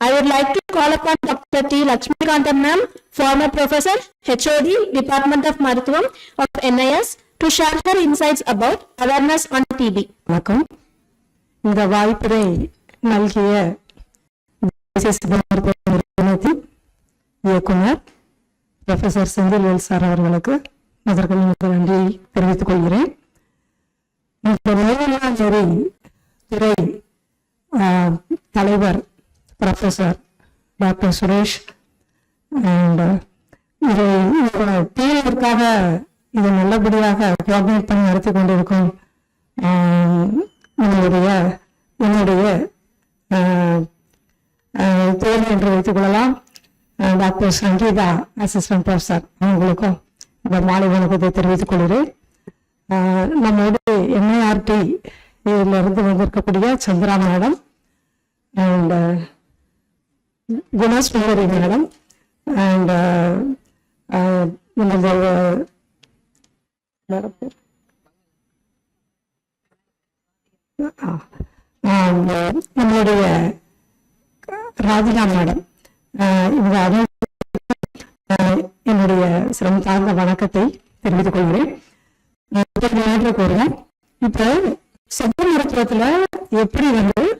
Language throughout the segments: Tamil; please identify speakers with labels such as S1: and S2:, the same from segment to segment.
S1: I would like to call upon Dr. T. Lakshmikantam ma'am, former professor, HOD, Department of Marithuvam of NIS, to share her insights about awareness on TB.
S2: வணக்கம் இந்த வாய்ப்பினை நல்கிய தேசிய சித்த மருத்துவ நிறுவனத்தின் இயக்குனர் ப்ரொஃபசர் செந்தில்வேல் சார் அவர்களுக்கு முதற்கொள் முதல் நன்றி தெரிவித்துக் கொள்கிறேன் இந்த நோயாளி துறை தலைவர் ப்ரொஃபசர் டாக்டர் சுரேஷ் அண்ட் இதை டீமிற்காக இது நல்லபடியாக கோஆர்டினேட் பண்ணி நடத்தி கொண்டிருக்கும் ஆஹ், என்னுடைய ஆஹ், என்று வைத்துக் கொள்ளலாம். டாக்டர் சங்கீதா அசிஸ்டன்ட் ப்ரொஃபஸர் அவங்களுக்கும் இந்த மாலை வணக்கத்தை தெரிவித்துக் கொள்கிறேன். ஆஹ், நம்மோடு என்ஐஆர்டி இதிலிருந்து வந்திருக்கக்கூடிய Chandra madam and Gunasundari madam. And uh, uh, இந்த வேற பேர். நம்மளுடைய ராதிகா மேடம். ஆ, இவங்க என்னுடைய சிரம் சார்ந்த வணக்கத்தை தெரிவித்துக் கொள்கிறேன். ஆ, கூறுவேன் இப்ப சத்த மருத்துவத்துல எப்படி வந்து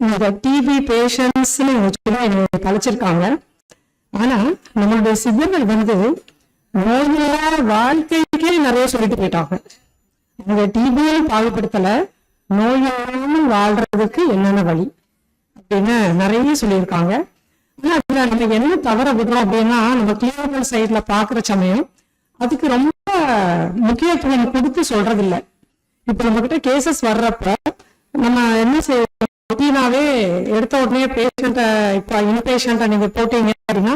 S2: இந்த டிபி பேஷண்ட்ஸ்னு வச்சுக்கணும் என்னை கழிச்சிருக்காங்க ஆனா நம்மளுடைய சித்தர்கள் வந்து நோயில்லா வாழ்க்கைக்கே நிறைய சொல்லிட்டு போயிட்டாங்க. அவங்க டிபியும் பாகுபடுத்தல நோயில்லாமல் வாழ்றதுக்கு என்னென்ன வழி அப்படின்னு நிறைய சொல்லியிருக்காங்க. ஆனா அதுல நம்ம என்ன தவற விடுறோம் அப்படின்னா நம்ம கிளினிக்கல் சைட்ல பாக்குற சமயம் அதுக்கு ரொம்ப முக்கியத்துவம் கொடுத்து சொல்றது இல்ல இப்ப நம்ம கிட்ட கேசஸ் வர்றப்ப நம்ம என்ன செய்யறோம் ரொட்டீனாவே எடுத்த உடனே பேஷண்ட்டை இப்போ இன்பேஷண்ட்டை நீங்கள் போட்டீங்க அப்படின்னா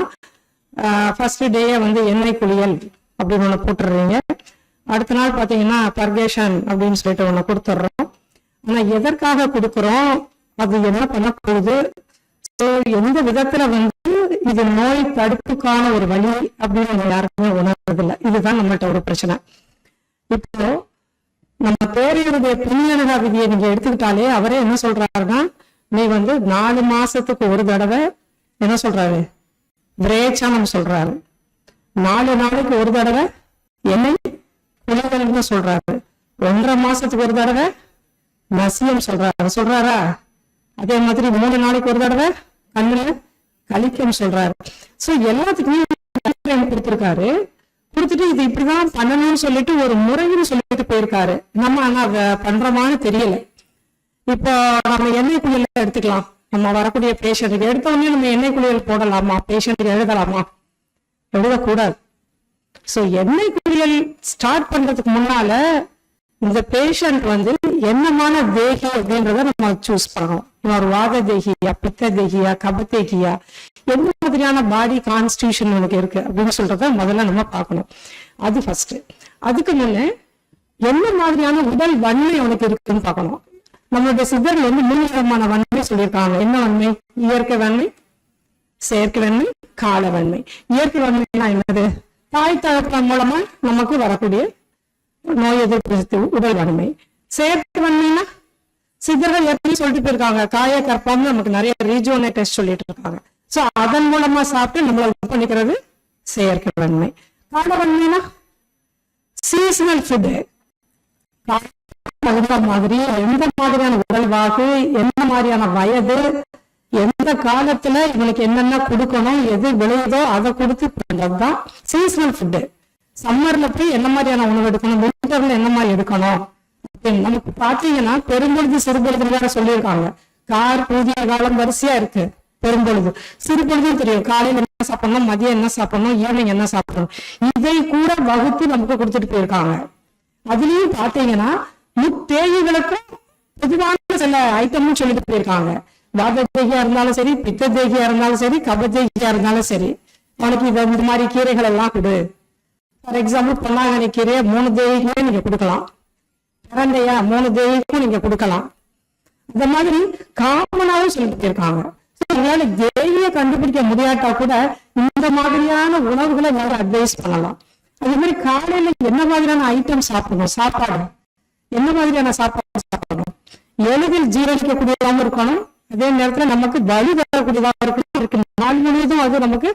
S2: ஃபர்ஸ்ட் டேயே வந்து எண்ணெய் குளியல் அப்படின்னு ஒன்று போட்டுடுறீங்க. அடுத்த நாள் பார்த்தீங்கன்னா பர்கேஷன் அப்படின்னு சொல்லிட்டு ஒன்று கொடுத்துட்றோம். ஆனால் எதற்காக கொடுக்குறோம்? அது என்ன பண்ண போகுது எந்த விதத்தில் வந்து இது நோய் தடுப்புக்கான ஒரு வழி அப்படின்னு நம்ம யாருக்குமே உணர்றதில்லை. இதுதான் நம்மள்ட்ட ஒரு பிரச்சனை. இப்போ நம்ம பேரையுடைய புண்ணியனகா விதியை நீங்க எடுத்துக்கிட்டாலே அவரே என்ன சொல்றாருன்னா நீ வந்து நாலு மாசத்துக்கு ஒரு தடவை என்ன சொல்றாரு? விரேச்சனம் சொல்றாரு. நாலு நாளைக்கு ஒரு தடவை என்னை குளிகள்னு சொல்றாரு. ஒன்றரை மாசத்துக்கு ஒரு தடவை நசியம் சொல்றாரு. சொல்றாரா? அதே மாதிரி மூணு நாளைக்கு ஒரு தடவை கண்ணுல கலிக்கம் சொல்றாரு. சோ எல்லாத்துக்குமே கொடுத்திருக்காரு. கொடுத்துட்டு இது இப்படிதான் பண்ணணும்னு சொல்லிட்டு ஒரு முறைன்னு சொல்லிட்டு போயிருக்காரு. நம்ம ஆனா அதை பண்றோமான்னு தெரியல. இப்போ நம்ம எண்ணெய் குளியல் எடுத்துக்கலாம். நம்ம வரக்கூடிய பேஷண்ட்டுக்கு எடுத்தோடனே நம்ம எண்ணெய் குளியல் போடலாமா? பேஷண்ட்டுக்கு எழுதலாமா? எழுதக்கூடாது. ஸோ எண்ணெய் குளியல் ஸ்டார்ட் பண்றதுக்கு முன்னால இந்த பேஷண்ட் வந்து என்னமான தேகி அப்படின்றத நம்ம சூஸ் பண்ணணும் இவன் ஒரு வாத தேகியா பித்த தேகியா கப தேகியா எந்த மாதிரியான பாடி கான்ஸ்டியூஷன் உனக்கு இருக்கு அப்படின்னு சொல்றத முதல்ல நம்ம பார்க்கணும். அது ஃபர்ஸ்ட் அதுக்கு முன்னே என்ன மாதிரியான உடல் வன்மை உனக்கு இருக்குன்னு பார்க்கணும். நம்மளுடைய சித்தர்கள் வந்து மூணு விதமான வன்மை சொல்லியிருக்காங்க. என்ன வன்மை? இயற்கை வன்மை செயற்கை வன்மை கால வன்மை. இயற்கை வன்மைனா என்னது? தாய் தகப்பன் மூலமா நமக்கு வரக்கூடிய நோய் எதிர்ப்பு சக்தி உடல் வன்மை செயற்கை வன்மைனா சித்தர்கள் எப்படி சொல்லிட்டு போயிருக்காங்க. காய கற்பம்னு நமக்கு நிறைய ரீஜோனை டெஸ்ட் சொல்லிட்டு இருக்காங்க. சோ அதன் மூலமா சாப்பிட்டு நம்மள இது பண்ணிக்கிறது செயற்கை வன்மை கால வன்மைனா சீசனல் ஃபுட்டு தகுந்த மாதிரி எந்த மாதிரியான உடல்வாகு எந்த மாதிரியான வயது எந்த காலத்துல இவனுக்கு என்னென்ன கொடுக்கணும் எது விளையுதோ அதை கொடுத்து பண்றதுதான் சீசனல் ஃபுட்டு சம்மர்ல போய் என்ன மாதிரியான உணவு எடுக்கணும்? விண்டர்ல என்ன மாதிரி எடுக்கணும்? நமக்கு பாத்தீங்கன்னா பெரும்பொழுது சிறுபொழுது வேற சொல்லியிருக்காங்க. கார் பூஜ்ய காலம் வரிசையா இருக்கு. பெரும்பொழுது. சிறுபொழுதும் தெரியும். காலையில என்ன சாப்பிடணும்? மதியம் என்ன சாப்பிடணும்? ஈவினிங் என்ன சாப்பிடணும்? இதை கூட வகுத்து நமக்கு கொடுத்துட்டு போயிருக்காங்க. அதுலயும் பாத்தீங்கன்னா முத்தேகிகளுக்கும் பொதுவான சில ஐட்டம்னு சொல்லிட்டு போயிருக்காங்க. வாத தேகியா இருந்தாலும் சரி பித்த தேகியா இருந்தாலும் சரி கப தேகியா இருந்தாலும் சரி. உனக்கு இந்த மாதிரி கீரைகள் எல்லாம் கொடு. ஃபார் எக்ஸாம்பிள் பொன்னாங்கண்ணி கீரையை மூணு தேவிக்குமே நீங்க கொடுக்கலாம். பிறந்தையா மூணு தேவிக்கும் நீங்க கொடுக்கலாம். இந்த மாதிரி காமனாவும் சொல்லிட்டு உங்களால தேவியை கண்டுபிடிக்க முடியாட்டா கூட இந்த மாதிரியான உணவுகளை நீங்க அட்வைஸ் பண்ணலாம். அதே மாதிரி காலையில என்ன மாதிரியான ஐட்டம் சாப்பிடணும்? சாப்பாடு. என்ன மாதிரியான சாப்பாடு சாப்பிடணும்? எளிதில் ஜீரணிக்கக்கூடியதாகவும் இருக்கணும். அதே நேரத்துல நமக்கு வலி தரக்கூடியதாக இருக்கணும். இருக்கு நாள் முழுவதும் அது நமக்கு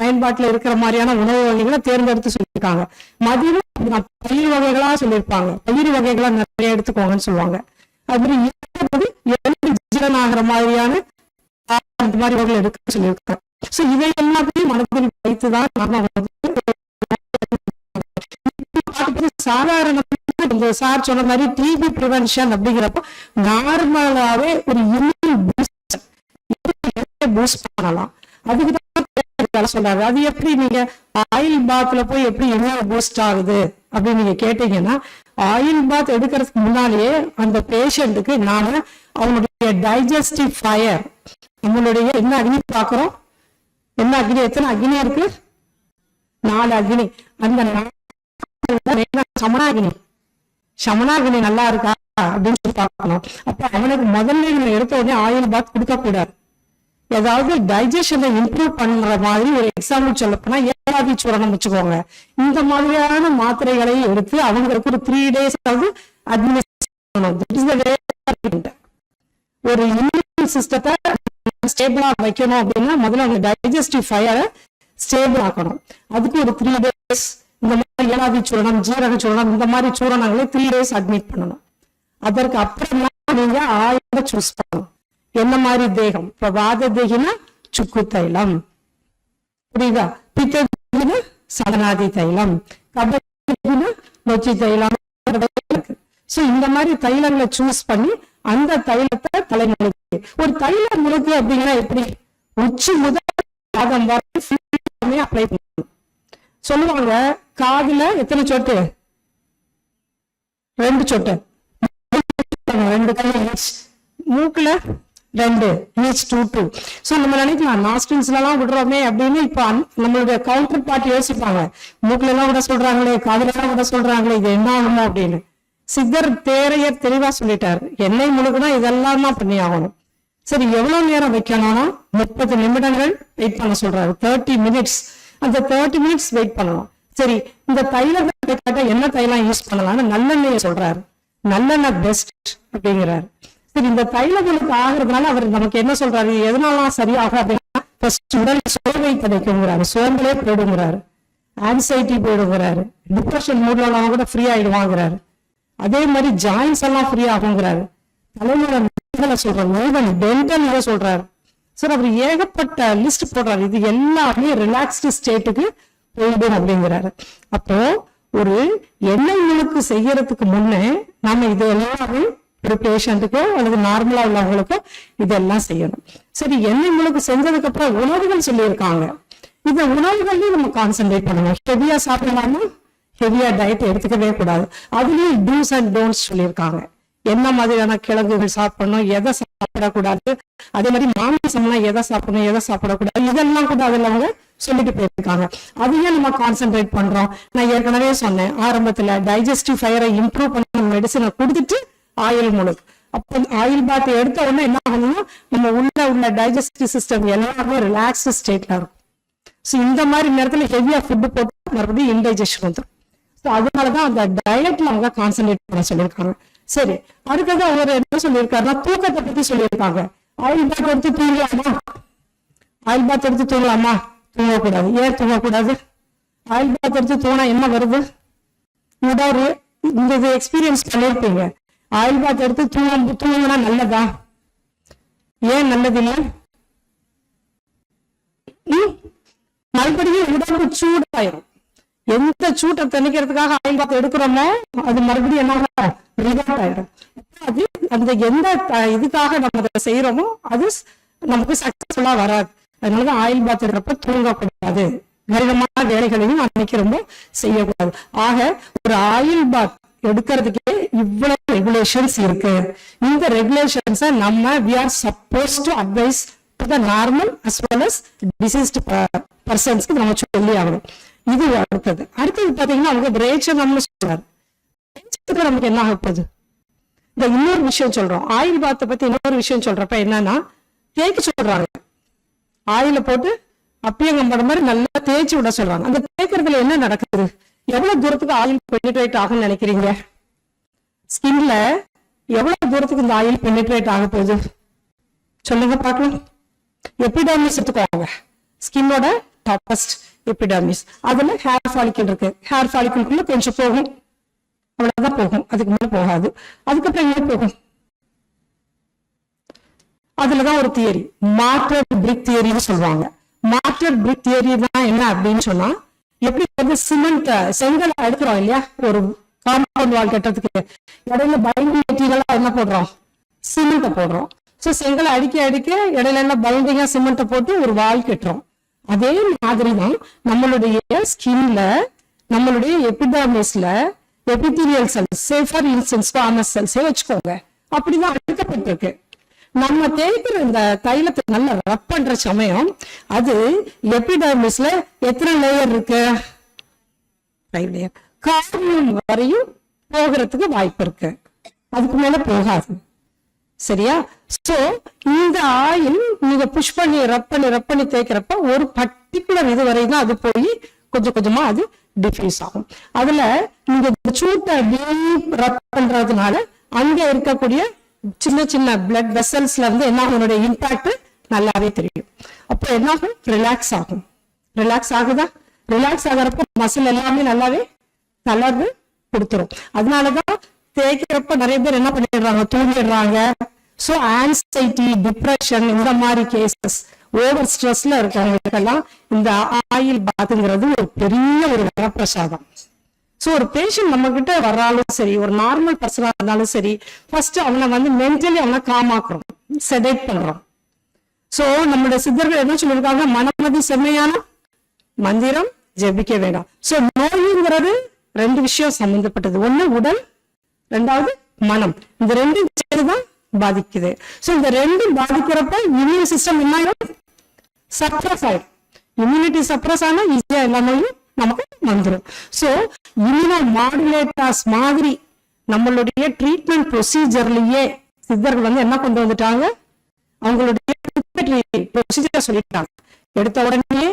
S2: பயன்பாட்டுல இருக்கிற மாதிரியான உணவு வகைகளை தேர்ந்தெடுத்து சொல்லியிருக்காங்க. மதியம் பயிர் வகைகளா சொல்லியிருப்பாங்க. பயிர் வகைகளா நிறைய எடுத்துக்கோங்கன்னு சொல்லுவாங்க. அது மாதிரி எலும்பு ஆகிற மாதிரியான அந்த மாதிரி வகைகள் எடுக்க சொல்லியிருக்காங்க. சோ இதை எல்லாத்தையும் மனதில் வைத்துதான் நாம வந்து சாதாரண இந்த சார் சொன்ன மாதிரி டிபி ப்ரிவென்ஷன் அப்படிங்கிறப்போ நார்மலாவே ஒரு இம்யூன் பூஸ்ட் பூஸ்ட் பண்ணலாம். அதுக்கு வேலை சொல்றாரு. அது எப்படி நீங்க ஆயில் பாத்ல போய் எப்படி இம்யூன் பூஸ்ட் ஆகுது? அப்படின்னு நீங்க கேட்டீங்கன்னா ஆயில் பாத் எடுக்கிறதுக்கு முன்னாலேயே அந்த பேஷண்ட்டுக்கு நாம அவனுடைய டைஜஸ்டிவ் ஃபயர் நம்மளுடைய என்ன அக்னி பாக்குறோம் என்ன அக்னி? எத்தனை அக்னி இருக்கு? நாலு அக்னி. அந்த நாலு சமனாகினி சமனாகினி நல்லா இருக்கா? அப்படின்னு சொல்லி பார்க்கணும். அப்ப அவனுக்கு முதல்ல எடுத்த உடனே ஆயில் பாத் கொடுக்க கூடாது ஏதாவது டைஜஷனை இம்ப்ரூவ் பண்ற மாதிரி ஒரு எக்ஸாம்பிள் சொல்லப்போனா போனா சூரணம் வச்சுக்கோங்க. இந்த மாதிரியான மாத்திரைகளை எடுத்து அவங்களுக்கு ஒரு த்ரீ டேஸ் அட்மினிஸ்ட் அட்மினிஸ்ட்ரேஷன் ஒரு இம்யூன் சிஸ்டத்தை ஸ்டேபிளா வைக்கணும் அப்படின்னா முதல்ல அவங்க டைஜஸ்டிவ் ஃபயரை ஸ்டேபிள் ஆக்கணும். அதுக்கு ஒரு த்ரீ டேஸ் இந்த மாதிரி ஏழாதி சூரணம் ஜீரக சூரணம் இந்த மாதிரி சூரணங்களை த்ரீ டேஸ் அட்மிட் பண்ணணும். அதற்கு அப்புறமா நீங்க ஆயுத சூஸ் பண்ணணும். என்ன மாதிரி தேகம்? இப்ப வாத தேகினா சுக்கு தைலம். புரியுதா? பித்த தேகினா சதனாதி தைலம். கப நொச்சி தைலம். சோ இந்த மாதிரி தைலங்களை சூஸ் பண்ணி அந்த தைலத்தை தலைமுழுக்கு ஒரு தைல முழுக்கு அப்படின்னா எப்படி? உச்சி முதல் பாதம் வரை அப்ளை பண்ணணும். சொல்லுவாங்க காதுல எத்தனை சொட்டு? ரெண்டு சொட்டு. ரெண்டு கை மூக்குல ரெண்டு ஈச் டூ டூ ஸோ நம்ம நினைக்கலாம் நாஸ்டின்ஸ்ல எல்லாம் விடுறோமே அப்படின்னு இப்ப நம்மளுடைய கவுண்டர் பார்ட்டி யோசிப்பாங்க. மூக்குல எல்லாம் விட சொல்றாங்களே காதுல எல்லாம் விட சொல்றாங்களே இது என்ன ஆகணும் அப்படின்னு. சித்தர் தேரையர் தெளிவா சொல்லிட்டாரு. எண்ணெய் முழுக்குனா இதெல்லாம் தான் பண்ணி ஆகணும். சரி எவ்வளவு நேரம் வைக்கணும்னா? முப்பது நிமிடங்கள் வெயிட் பண்ண சொல்றாரு. தேர்ட்டி மினிட்ஸ் அந்த தேர்ட்டி மினிட்ஸ் வெயிட் பண்ணணும். சரி இந்த தைலத்தை கேட்டா என்ன தைலம் யூஸ் பண்ணலாம்னு நல்லெண்ணெய சொல்றாரு. நல்லெண்ணெய் பெஸ்ட் அப்படிங்கிறாரு. சரி இந்த தைலங்களுக்கு ஆகிறதுனால அவர் நமக்கு என்ன சொல்றாரு? எதனாலாம் சரியாகும் அப்படின்னா first உடல் சோர்வை கிடைக்குங்கிறாரு சோம்பலே போயிடுங்கிறாரு. ஆன்சைட்டி போயிடுங்கிறாரு. டிப்ரெஷன் மூட்ல கூட ஃப்ரீ ஆயிடுவாங்கிறாரு. அதே மாதிரி ஜாயின்ஸ் எல்லாம் ஃப்ரீ ஆகுங்கிறாரு. தலைமுறை சொல்றாரு நோய்கள் டென்டல் சொல்றாரு. சார் அவர் ஏகப்பட்ட லிஸ்ட் போடுறாரு. இது எல்லாமே ரிலாக்ஸ்டு ஸ்டேட்டுக்கு போயிடும் அப்படிங்கிறாரு. அப்போ ஒரு எண்ணெய் முழுக்கு செய்யறதுக்கு முன்னே நம்ம இது எல்லாமே ஒரு பேஷண்ட்டுக்கோ அல்லது நார்மலா உள்ளவங்களுக்கோ இதெல்லாம் செய்யணும். சரி எண்ணெய் முழுக்கு செஞ்சதுக்கு அப்புறம் உணவுகள் சொல்லியிருக்காங்க. இந்த உணவுகள்லயும் நம்ம கான்சென்ட்ரேட் பண்ணணும். ஹெவியா சாப்பிடலாமா ஹெவியா டயட் எடுத்துக்கவே கூடாது. அதுலயும் டூஸ் அண்ட் டோன்ட்ஸ் சொல்லியிருக்காங்க. என்ன மாதிரியான கிழங்குகள் சாப்பிடணும் எதை சாப்பிடக்கூடாது அதே மாதிரி மாமிசம்லாம் எதை சாப்பிடணும் எதை சாப்பிடக்கூடாது இதெல்லாம் கூட அதில் அவங்க சொல்லிட்டு போயிருக்காங்க. அதையே நம்ம கான்சென்ட்ரேட் பண்றோம். நான் ஏற்கனவே சொன்னேன் ஆரம்பத்துல டைஜஸ்டிவ் ஃபயரை இம்ப்ரூவ் பண்ண மெடிசனை கொடுத்துட்டு ஆயில் முழுக்கு அப்போ ஆயில் பாத் எடுத்த உடனே என்ன ஆகணும்னா நம்ம உள்ள உள்ள டைஜஸ்டிவ் சிஸ்டம் எல்லாமே ரிலாக்ஸ்டு ஸ்டேட்ல இருக்கும். ஸோ இந்த மாதிரி நேரத்துல ஹெவியா ஃபுட் போட்டு மறுபடியும் இன்டைஜஷன் வந்துடும் ஸோ அதனாலதான் அந்த டயட்ல அவங்க கான்சென்ட்ரேட் பண்ண சொல்லியிருக்காங்க. சரி அடுத்தது அவர் என்ன சொல்லியிருக்காருன்னா தூக்கத்தை பத்தி சொல்லியிருக்காங்க. ஆயில் பாத் எடுத்து தூங்கலாமா? ஆயில் பாத் எடுத்து தூங்கலாமா? தூங்கக்கூடாது. ஏன் தூங்கக்கூடாது? ஆயில் பாத் எடுத்து தூங்கினா என்ன வருது? உடறு இந்த இது எக்ஸ்பீரியன்ஸ் பண்ணியிருப்பீங்க ஆயில் பாத் எடுத்து தூங்க தூங்கினா நல்லதா? ஏன் நல்லது இல்லை மறுபடியும் உடம்பு சூடாயிரும். எந்த சூட்டை தணிக்கிறதுக்காக ஆயில் பாத் எடுக்கிறோமோ அது மறுபடியும் என்ன ரிவர்ட் அது அந்த எந்த இதுக்காக நம்ம அதை செய்யறோமோ அது நமக்கு சக்சஸ்ஃபுல்லா வராது. அதனாலதான் ஆயில் பாத் எடுக்கிறப்ப தூங்கக்கூடாது. கடினமான வேலைகளையும் அன்னைக்கு ரொம்ப செய்யக்கூடாது. ஆக ஒரு ஆயில் பாத் எடுக்கிறதுக்கே இவ்வளவு ரெகுலேஷன்ஸ் இருக்கு. இந்த ரெகுலேஷன்ஸை நம்ம we are supposed to advise to the normal as well as diseased பர்சன்ஸ்க்கு நம்ம சொல்லி ஆகணும். இது அடுத்தது. அடுத்தது பாத்தீங்கன்னா அவங்க பிரேச்சனம்னு சொல்றாரு நமக்கு என்ன ஆக போகுது? இந்த இன்னொரு விஷயம் சொல்றோம். ஆயில் பாத்தை பத்தி இன்னொரு விஷயம் சொல்றப்ப என்னன்னா தேய்க்க சொல்றாங்க. ஆயில போட்டு அப்பியங்கம் அப்பியங்கம்பட மாதிரி நல்லா தேய்ச்சி விட சொல்றாங்க. அந்த தேய்க்கிறதுல என்ன நடக்குது? எவ்வளவு தூரத்துக்கு ஆயில் பெனிட்ரேட் ஆகும்னு நினைக்கிறீங்க? ஸ்கின்ல எவ்வளவு தூரத்துக்கு இந்த ஆயில் பெனிட்ரேட் ஆக போகுது? சொல்லுங்க பார்க்கலாம். எபிடர்மிஸ் எடுத்துக்கோங்க. ஸ்கின்னோட டாப்பஸ்ட் எபிடர்மிஸ் அதுல ஹேர் ஃபாலிக்கல் இருக்கு. ஹேர் ஃபாலிக்கலுக்குள்ள கொஞ்சம் போகும். அவ்வளவுதான் போகும். அதுக்கு மேல போகாது. அதுக்கப்புறம் எங்க போகும்? அதுலதான் ஒரு தியரி மார்டர் பிரிக் தியரின்னு சொல்லுவாங்க. மார்டர் பிரிக் தியரி தான் என்ன அப்படின்னு சொன்னா எப்படி வந்து சிமெண்ட் செங்கல் அடுக்கிறோம் இல்லையா? ஒரு காம்பவுண்ட் வால் கட்டுறதுக்கு இடையில பைண்டிங் மெட்டீரியலா என்ன போடுறோம்? சிமெண்ட்டை போடுறோம். சோ செங்கலை அடிக்க அடிக்க இடையில என்ன பைண்டிங்கா சிமெண்ட்டை போட்டு ஒரு வால் கட்டுறோம். அதே மாதிரி தான் நம்மளுடைய ஸ்கின்ல நம்மளுடைய எபிடாமிஸ்ல எபிதீரியல் செல்ஸ் சேஃபர் இன்சென்ஸ் ஃபார்மஸ் செல்ஸே வச்சுக்கோங்க. அப்படிதான் அடுக்கப்பட்டிருக்கு. நம்ம தேய்க்கிற இந்த தைலத்தை நல்லா ரப் பண்ற சமயம் அது எபிடர்மிஸ்ல எத்தனை லேயர் இருக்கு? ஃபைவ் லேயர் கார்னியம் வரையும் போகிறதுக்கு வாய்ப்பு இருக்கு. அதுக்கு மேல போகாது. சரியா? சோ இந்த ஆயில் நீங்க புஷ் பண்ணி ரப் பண்ணி ரப் பண்ணி தேய்க்கிறப்ப ஒரு பர்டிகுலர் இது வரை தான் அது போய் கொஞ்சம் கொஞ்சமா அது டிஃபியூஸ் ஆகும். அதுல நீங்க சூட்டை ரப் பண்றதுனால அங்க இருக்கக்கூடிய சின்ன சின்ன பிளட் வெசல்ஸ்ல இருந்து என்ன ஆகும்? இம்பாக்ட் நல்லாவே தெரியும். அப்போ என்ன ஆகும்? ரிலாக்ஸ் ஆகும். ரிலாக்ஸ் ஆகுதா? ரிலாக்ஸ் ஆகிறப்ப மசில் எல்லாமே நல்லாவே தளர்வு கொடுத்துரும். அதனாலதான் தேய்க்கிறப்ப நிறைய பேர் என்ன பண்ணிடுறாங்க? தூங்கிடுறாங்க. ஸோ ஆன்சைட்டி டிப்ரெஷன் இந்த மாதிரி கேசஸ் ஓவர் ஸ்ட்ரெஸ்ல இருக்கவங்களுக்கெல்லாம் இந்த ஆயில் பாத்துங்கிறது ஒரு பெரிய ஒரு வரப்பிரசாதம். ஸோ ஒரு பேஷண்ட் நம்ம கிட்ட வர்றாலும் சரி ஒரு நார்மல் பர்சனாக இருந்தாலும் சரி ஃபர்ஸ்ட் அவனை வந்து மென்டலி அவனை காமாக்குறோம் செடேட் பண்றோம். ஸோ நம்மளுடைய சித்தர்கள் என்ன சொல்லியிருக்காங்க? மனமதி செம்மையான மந்திரம் ஜெபிக்க வேண்டாம். ஸோ நோய்ங்கிறது ரெண்டு விஷயம் சம்பந்தப்பட்டது. ஒண்ணு உடல் ரெண்டாவது மனம். இந்த ரெண்டும் சேர்ந்துதான் பாதிக்குது. சோ இந்த ரெண்டும் பாதிக்கிறப்ப இம்யூன் சிஸ்டம் என்ன சப்ரஸ் ஆயிடும் இம்யூனிட்டி சப்ரஸ் ஆனா ஈஸியா எல்லாமே நமக்கு வந்துடும் சோ இம்யூனோ மாடுலேட்டர்ஸ் மாதிரி நம்மளுடைய ட்ரீட்மெண்ட் ப்ரொசீஜர்லயே சித்தர்கள் வந்து என்ன கொண்டு வந்துட்டாங்க? அவங்களுடைய ப்ரொசீஜர் சொல்லிட்டாங்க. எடுத்த உடனே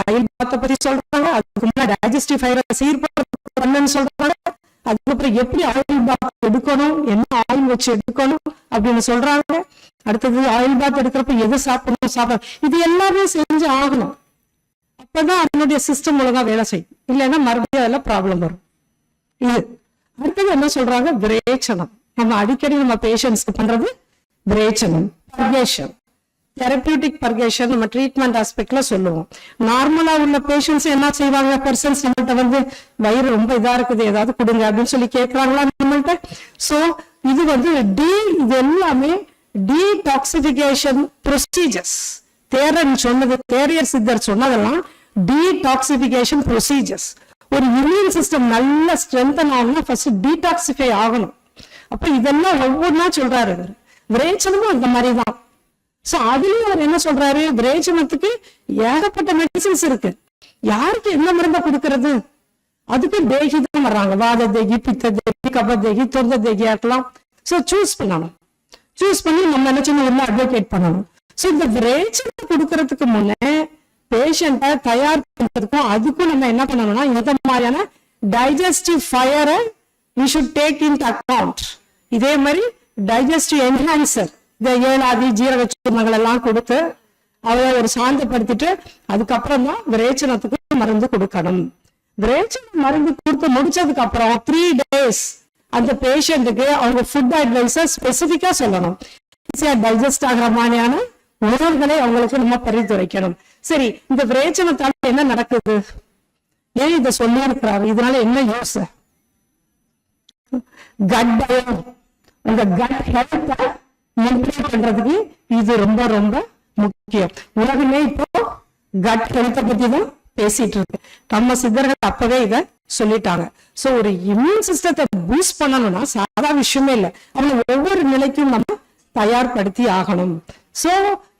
S2: ஆயில் பாத்தை பத்தி சொல்றாங்க. அதுக்கு முன்னாடி டைஜஸ்டிவ் ஃபைபர் சீர்படுத்தணும்னு சொல்றாங்க. அதுக்கப்புறம் எப்படி ஆயில் பாத் எடுக்கணும் என்ன ஆயில் வச்சு எடுக்கணும் அப்படின்னு சொல்றாங்க. அடுத்தது ஆயில் பாத் எடுக்கிறப்ப எது சாப்பிடணும் சாப்பிடணும் இது எல்லாமே செஞ்சு ஆகணும். அப்பதான் அதனுடைய சிஸ்டம் ஒழுங்கா வேலை செய்யும். இல்லைன்னா மறுபடியும் அதெல்லாம் ப்ராப்ளம் வரும். இது. அடுத்தது என்ன சொல்றாங்க? விரேச்சனம் நம்ம அடிக்கடி நம்ம பேஷண்ட்ஸ்க்கு பண்றது விரேச்சனம் பர்கேஷன் தெரப்பியூட்டிக் பர்கேஷன் நம்ம ட்ரீட்மெண்ட் ஆஸ்பெக்ட்ல சொல்லுவோம். நார்மலா உள்ள பேஷண்ட்ஸ் என்ன செய்வாங்க? பர்சன்ஸ் நம்மள்ட்ட வந்து வயிறு ரொம்ப இதா இருக்குது ஏதாவது கொடுங்க அப்படின்னு சொல்லி கேட்கறாங்களா நம்மள்ட்ட? சோ இது வந்து டி இது எல்லாமே டீடாக்சிபிகேஷன் ப்ரொசீஜர்ஸ் தேரன் சொன்னது தேரியர் சித்தர் சொன்னதெல்லாம் டீடாக்சிபிகேஷன் ப்ரொசீஜர்ஸ் ஒரு இம்யூன் சிஸ்டம் நல்ல ஸ்ட்ரென்தன் ஆகணும்னா ஃபர்ஸ்ட் டீடாக்சிஃபை ஆகணும். அப்ப இதெல்லாம் ஒவ்வொன்றா சொல்றாரு இவர். விரேச்சனமும் அந்த மாதிரி தான் சோ அதுலயும் அவர் என்ன சொல்றாரு? விரேச்சனத்துக்கு ஏகப்பட்ட மெடிசின்ஸ் இருக்கு. யாருக்கு என்ன மருந்தை கொடுக்கறது? அதுக்கு தேகி தான் வர்றாங்க. வாத தேகி பித்த தேகி கப தேகி தொந்த தேகி ஆக்கலாம் சோ சூஸ் பண்ணணும். சூஸ் பண்ணி நம்ம நினைச்சு செய்யணும் உள்ள அட்வொகேட் பண்ணணும். சோ இந்த விரேச்சனம் கொடுக்கறதுக்கு முன்னே பேஷண்ட்டை தயார் பண்றதுக்கும் அதுக்கும் நம்ம என்ன பண்ணணும்னா இந்த மாதிரியான digestive ஃபயரை we should take in account இதே மாதிரி டைஜஸ்டிவ் என்ஹான்சர் இந்த ஏழாதி ஜீரக சூர்ணங்கள் எல்லாம் கொடுத்து அவளை ஒரு சாந்தப்படுத்திட்டு அதுக்கப்புறம் தான் விரேச்சனத்துக்கு மருந்து கொடுக்கணும். விரேச்சனம் மருந்து கொடுத்து முடிச்சதுக்கு அப்புறம் த்ரீ டேஸ் அந்த பேஷண்ட்டுக்கு அவங்க ஃபுட் அட்வைஸை ஸ்பெசிஃபிக்கா சொல்லணும். ஈஸியா டைஜஸ்ட் ஆகிற மாதிரியான உணவுகளை அவங்களுக்கு நம்ம பரிந்துரைக்கணும். சரி இந்த விரேச்சனத்தால என்ன நடக்குது? ஏன் இதை சொல்லியிருக்கிறாரு இதனால என்ன யூஸ் கட் பயம் உங்க கட் ஹெல்த்தை இம்ப்ரூவ் பண்றதுக்கு இது ரொம்ப ரொம்ப முக்கியம். உலகமே இப்போ கட் ஹெல்த்தை பத்தி தான் பேசிட்டு இருக்கு. நம்ம சித்தர்கள் அப்பவே இத சொல்லிட்டாங்க. சோ ஒரு இம்யூன் சிஸ்டத்தை பூஸ்ட் பண்ணணும்னா சாதா விஷயமே இல்லை. அவனை ஒவ்வொரு நிலைக்கும் நம்ம தயார்படுத்தி ஆகணும். சோ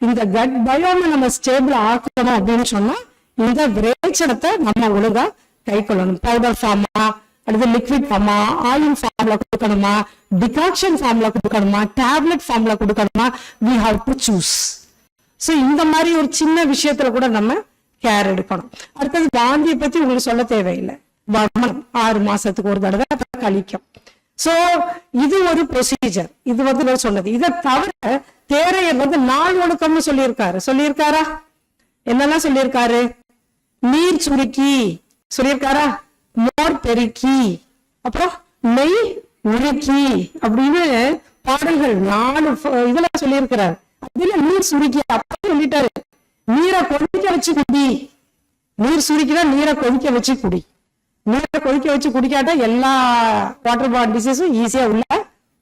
S2: இந்த கட் பயோமை நம்ம ஸ்டேபிள் ஆக்கணும் அப்படின்னு சொன்னா இந்த விரேச்சனத்தை நம்ம ஒழுங்கா கை கொள்ளணும். பவுடர் ஃபார்மா அடுத்து லிக்விட் ஃபார்மா ஆயில் ஃபார்ம்ல கொடுக்கணுமா டிகாக்ஷன் ஃபார்ம்ல கொடுக்கணுமா டேப்லெட் ஃபார்ம்ல கொடுக்கணுமா we have to choose so இந்த மாதிரி ஒரு சின்ன விஷயத்துல கூட நம்ம கேர் எடுக்கணும். அடுத்தது காந்தியை பத்தி உங்களுக்கு சொல்ல தேவையில்லை. வருமானம் ஆறு மாசத்துக்கு ஒரு தடவை கழிக்கும். சோ இது ஒரு ப்ரொசீஜர் இது வந்து நான் சொன்னது. இதை தவிர தேரையர் வந்து நாள் ஒழுக்கம்னு சொல்லியிருக்காரு. சொல்லியிருக்காரா? என்னெல்லாம் சொல்லியிருக்காரு? நீர் சுருக்கி. சொல்லியிருக்காரா? மோர் பெருக்கி அப்புறம் நெய் உருக்கி அப்படின்னு பாடல்கள் நாலு இதெல்லாம் இதுல சொல்லியிருக்கிறார். அதுல நீர் சுருக்கி அப்ப சொல்லிட்டாரு. நீரை கொதிக்க வச்சு குடி. நீர் சுருக்கினா நீரை கொதிக்க வச்சு குடி. நீரை கொதிக்க வச்சு குடிக்காட்டா எல்லா வாட்டர் பாண்ட் டிசீஸும் ஈஸியா உள்ள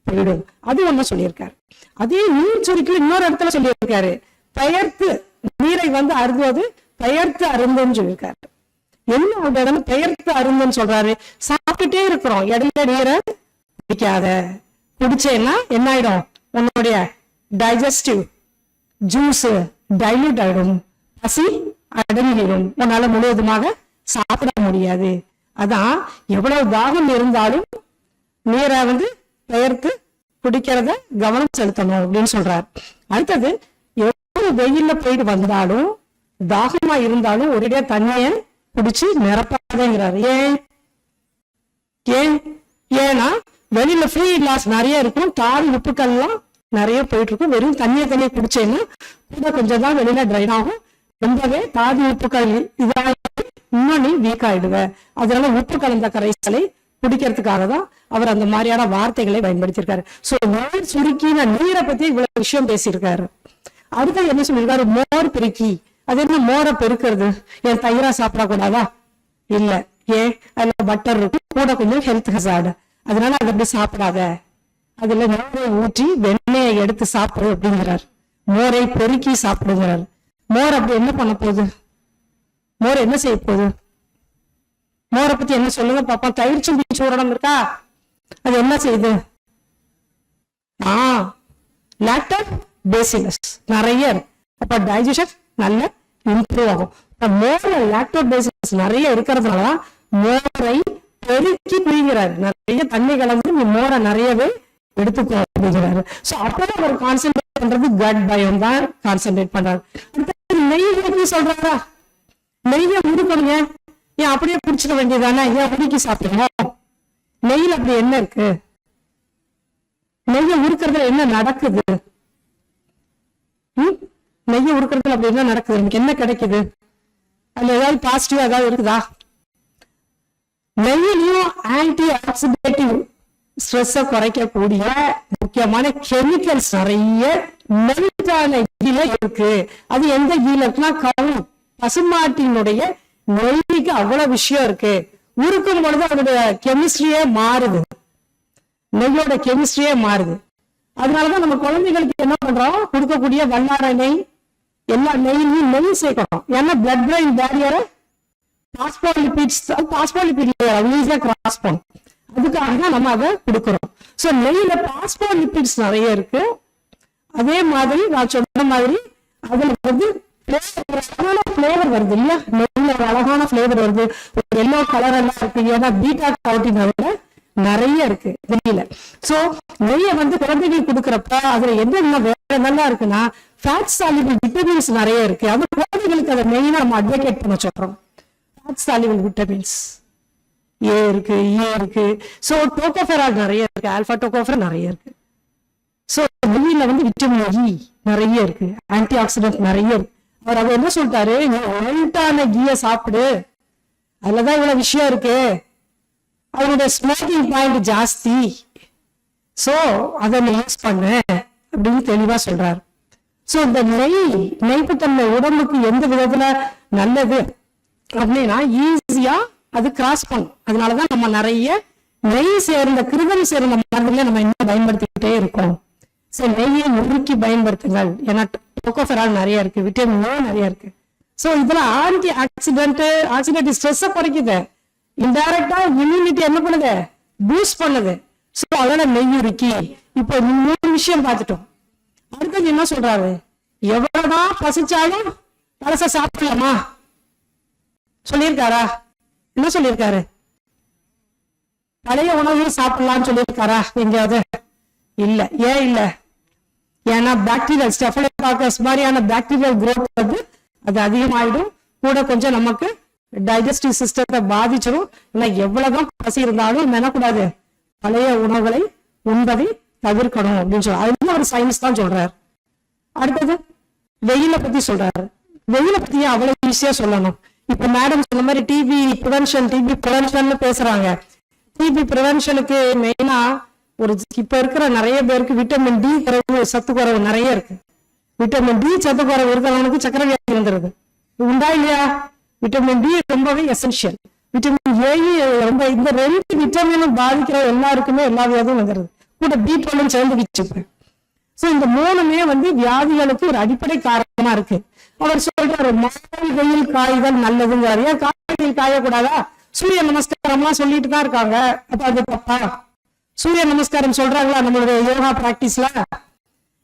S2: போயிடும். அது ஒண்ணு சொல்லியிருக்காரு. அதே நீர் சுருக்கி இன்னொரு இடத்துல சொல்லியிருக்காரு. பெயர்த்து நீரை வந்து அருந்துவது பெயர்த்து அருந்துன்னு சொல்லியிருக்காரு. என்ன அந்த இடம் பெயர்த்து அருந்துன்னு சொல்றாரு. சாப்பிட்டுட்டே இருக்கிறோம். இடையில நீரை குடிக்காத. குடிச்சேன்னா என்ன ஆயிடும் உன்னுடைய டைஜஸ்டிவ் ஜூஸ் டைல்யூட் ஆயிடும். பசி அடங்கிடும் உன்னால முழுவதுமாக சாப்பிட முடியாது. அதான் எவ்வளவு தாகம் இருந்தாலும் நீரை வந்து பெயர்த்து குடிக்கிறத கவனம் செலுத்தணும் அப்படின்னு சொல்றார். அடுத்தது எவ்வளவு வெயில்ல போயிட்டு வந்தாலும் தாகமா இருந்தாலும் ஒரேடியா தண்ணியை குடிச்சு நிரப்பாதேங்கிறாரு. ஏன்? ஏன்? ஏன்னா வெளியில ஃப்ரீ கிளாஸ் நிறைய இருக்கும் தாள் உப்புக்கள்லாம் நிறைய போயிட்டு இருக்கும் வெறும் தண்ணியை தண்ணியை குடிச்சேன்னா கூட கொஞ்சம் தான் வெளியில ட்ரைன் ஆகும். ரொம்பவே தாதி உப்புக்கள் இதாக இன்னும் நீ வீக் ஆயிடுவ. அதனால உப்பு கலந்த கரைசலை குடிக்கிறதுக்காக தான் அவர் அந்த மாதிரியான வார்த்தைகளை பயன்படுத்தியிருக்காரு. ஸோ மோர் சுருக்கின நீரை பத்தி இவ்வளவு விஷயம் பேசியிருக்காரு. அடுத்து என்ன சொல்லியிருக்காரு? மோர் பெருக்கி. அது என்ன மோரை பெருக்கிறது? என் தயிரா சாப்பிடக்கூடாதா? இல்ல. ஏன் அதுல பட்டர் இருக்கும் கூட கொஞ்சம் ஹெல்த் ஹசார்டு அதனால அதை அப்படி சாப்பிடாத. அதுல மோரை ஊற்றி வெண்ணெயை எடுத்து சாப்பிடு அப்படிங்கிறார். மோரை பெருக்கி சாப்பிடுங்கிறார் மோர் அப்படி என்ன பண்ண போகுது? மோர் என்ன செய்ய போகுது? மோரை பத்தி என்ன சொல்லுங்க பாப்பா. தயிர் சுண்டி சூரணம் இருக்கா? அது என்ன செய்யுது? ஆ லாக்டர் பேசிலஸ் நிறைய இருக்கு. அப்ப டைஜஷன் நல்ல இம்ப்ரூவ் ஆகும். இப்ப மோர்ல லாக்டோர் நிறைய இருக்கிறதுனால மோரை பெருக்கி குடிக்கிறாரு நிறைய தண்ணி கலந்து நீ மோரை நிறையவே எடுத்துக்கோ அப்படிங்கிறாரு சோ அப்பதான் அவர் கான்சென்ட்ரேட் பண்றது கட் பயம் தான் கான்சென்ட்ரேட் பண்றாரு. நெய் எப்படி சொல்றாரா? நெய்யை உருக்கணுங்க ஏன் அப்படியே பிடிச்சிட வேண்டியதானே ஏன் உருக்கி சாப்பிடுவோம் நெய்யில் அப்படி என்ன இருக்கு? நெய்யை உருக்கிறதுல என்ன நடக்குது? ம்? நெய்ய உருக்குறதுல அப்படி என்ன நடக்குது? நமக்கு என்ன கிடைக்குது? அதுல ஏதாவது பாசிட்டிவ் ஏதாவது இருக்குதா? நெய்யிலையும் ஆன்டி ஆக்சிடேட்டிவ் ஸ்ட்ரெஸ்ஸை குறைக்கக்கூடிய முக்கியமான கெமிக்கல்ஸ் நிறைய நெய்க்கான கீழ இருக்கு. அது எந்த கீழ இருக்குன்னா கவு பசுமாட்டினுடைய நெய்க்கு அவ்வளவு விஷயம் இருக்கு. உருக்கும் பொழுது அதோட கெமிஸ்ட்ரியே மாறுது. நெய்யோட கெமிஸ்ட்ரியே மாறுது. அதனாலதான் நம்ம குழந்தைகளுக்கு என்ன பண்றோம்? கொடுக்கக்கூடிய வல்லார நெய் எல்லா நெய்லையும் நெய் சேர்க்கணும் ஏன்னா பிளட் பிரெயின் பேரியரை பாஸ்போலிபிட்ஸ் பாஸ்போலிபிட் ஈஸியாக கிராஸ் பண்ணும். அதுக்காக தான் நம்ம அதை கொடுக்குறோம். ஸோ நெய்யில் பாஸ்போலிபிட்ஸ் நிறைய இருக்கு. அதே மாதிரி நான் சொன்ன மாதிரி அதில் வந்து ஃப்ளேவர் வருது இல்லையா நெய்ல ஒரு அழகான ஃப்ளேவர் வருது. ஒரு எல்லோ கலர் எல்லாம் இருக்கு. ஏன்னா பீட்டா கரோட்டின் விட நிறைய இருக்கு வெளியில. சோ நெய்ய வந்து குழந்தைகள் கொடுக்கறப்ப அதுல என்ன வேற நல்லா இருக்குன்னா ஃபேட் சாலிபிள் விட்டமின்ஸ் நிறைய இருக்கு. அது குழந்தைகளுக்கு அதை மெயினா நம்ம அட்வொகேட் பண்ண சொல்றோம். ஃபேட் சாலிபிள் விட்டமின்ஸ் ஏ இருக்கு இ இருக்கு. சோ டோக்கோஃபெரால் நிறைய இருக்கு. ஆல்பா டோகோஃபெரா நிறைய இருக்கு. சோ வெளியில வந்து விட்டமின் இ e நிறைய இருக்கு. ஆன்டி ஆக்சிடென்ட் நிறைய இருக்கு. அவர் அதை என்ன சொல்லிட்டாரு? நீ ஒயிட்டான கீயை சாப்பிடு. அதுலதான் இவ்வளவு விஷயம் இருக்கு. அவருடைய ஸ்மோக்கிங் பாயிண்ட் ஜாஸ்தி. ஸோ அதை நீ யூஸ் பண்ணு அப்படின்னு தெளிவாக சொல்றாரு. ஸோ இந்த நெய் நெய்ப்புத்தன்மை உடம்புக்கு எந்த விதத்துல நல்லது அப்படின்னா ஈஸியா அது கிராஸ் பண்ணும். அதனாலதான் நம்ம நிறைய நெய் சேர்ந்த கிருதம் சேர்ந்த மருந்துல நம்ம இன்னும் பயன்படுத்திக்கிட்டே இருக்கோம். ஸோ நெய்யை முறுக்கி பயன்படுத்துங்கள். ஏன்னா டோக்கோஃபெரால் நிறைய இருக்கு விட்டமின் நிறைய இருக்கு. ஸோ இதுல ஆன்டி ஆக்சிடென்ட் ஆக்சிடென்ட் ஸ்ட்ரெஸ்ஸை குறைக்குது. இன்டைரக்டா இம்யூனிட்டி என்ன பண்ணுது? பூஸ்ட் பண்ணுது. ஸோ அதோட நெய் இப்போ மூணு விஷயம் பார்த்துட்டோம். அடுத்தது என்ன சொல்றாரு? எவ்வளவுதான் பசிச்சாலும் பழச சாப்பிடலாமா? சொல்லியிருக்காரா? என்ன சொல்லியிருக்காரு? பழைய உணவு சாப்பிடலாம்னு சொல்லியிருக்காரா? எங்கேயாவது? இல்ல. ஏன் இல்ல? ஏன்னா பாக்டீரியல் ஸ்டெஃபலோகாக்கஸ் மாதிரியான பாக்டீரியல் குரோத் வந்து அது அதிகமாயிடும். கூட கொஞ்சம் நமக்கு டைஜஸ்டிவ் சிஸ்டத்தை பாதிச்சிடும் இல்லை எவ்வளவுதான் பசி இருந்தாலும் நம்ம பழைய உணவுகளை உண்பதை தவிர்க்கணும் அப்படின்னு சொல்ற அது ஒரு சயின்ஸ் தான் சொல்றாரு. அடுத்தது வெயில பத்தி சொல்றாரு. வெயில பத்தி அவ்வளவு ஈஸியா சொல்லணும்? இப்ப மேடம் சொன்ன மாதிரி டிபி ப்ரிவென்ஷன் டிபி ப்ரிவென்ஷன் பேசுறாங்க. டிபி ப்ரிவென்ஷனுக்கு மெயினா ஒரு இப்ப இருக்கிற நிறைய பேருக்கு விட்டமின் டி குறைவு சத்து குறைவு நிறைய இருக்கு. விட்டமின் டி சத்து குறைவு இருக்கிறவனுக்கு சக்கரை வியாதி வந்துருது உண்டா இல்லையா? விட்டமின் டி ரொம்பவே எசென்ஷியல் விட்டமின் ஏ ரொம்ப இந்த ரெண்டு விட்டமினும் பாதிக்கிற எல்லாருக்குமே எல்லா வியாதியும் வந்துடுது கூட பி டுவெல்லும் சேர்ந்து வச்சுப்பேன். ஸோ இந்த மூணுமே வந்து வியாதிகளுக்கு ஒரு அடிப்படை காரணமா இருக்கு. அவர் சொல்றாரு மாலை வெயில் காய்கள் நல்லதுங்கிறாரு. ஏன் காலை காயக்கூடாதா? சூரிய நமஸ்காரம் எல்லாம் சொல்லிட்டு தான் இருக்காங்க. அப்ப அது தப்பா? சூரிய நமஸ்காரம் சொல்றாங்களா நம்மளுடைய யோகா பிராக்டிஸ்ல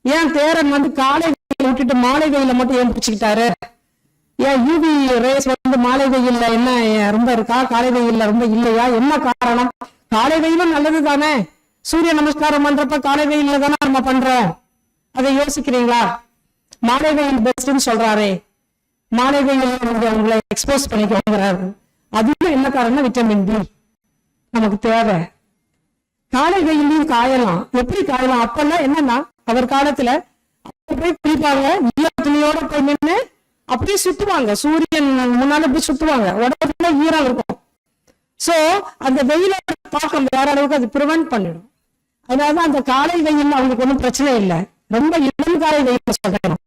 S2: ஏன் தேரன் வந்து காலை விட்டுட்டு மாலை வெயில மட்டும் ஏன் பிடிச்சுக்கிட்டாரு ஏன் யூவி ரேஸ் வந்து மாலை வெயில்ல என்ன ஏன் ரொம்ப இருக்கா? காலை வெயில்ல ரொம்ப இல்லையா? என்ன காரணம்? காலை வெயிலும் நல்லது தானே சூரிய நமஸ்காரம் பண்றப்ப காலை வெயில்ல தானே நம்ம பண்றோம் அதை யோசிக்கிறீங்களா? மாலை வெயில் பெஸ்ட்னு சொல்றாரே. மாலை வெயில் வந்து அவங்களை எக்ஸ்போஸ் பண்ணிக்கிறாரு அதுவும் என்ன காரணம் விட்டமின் டி நமக்கு தேவை. காலை வெயிலையும் காயலாம். எப்படி காயலாம்? அப்பெல்லாம் என்னன்னா அவர் காலத்துல போய் குளிப்பாங்க ஈர துணியோட போய் நின்று அப்படியே சுத்துவாங்க. சூரியன் முன்னால அப்படியே சுத்துவாங்க. உடம்புல ஈரம் இருக்கும். சோ அந்த வெயில தாக்கம் வேற அளவுக்கு அது ப்ரிவென்ட் பண்ணிடும். அதனால அந்த காலை வெயில் அவங்களுக்கு ஒன்றும் பிரச்சனை இல்லை. ரொம்ப இளம் காலை வெயில் சொல்றேன்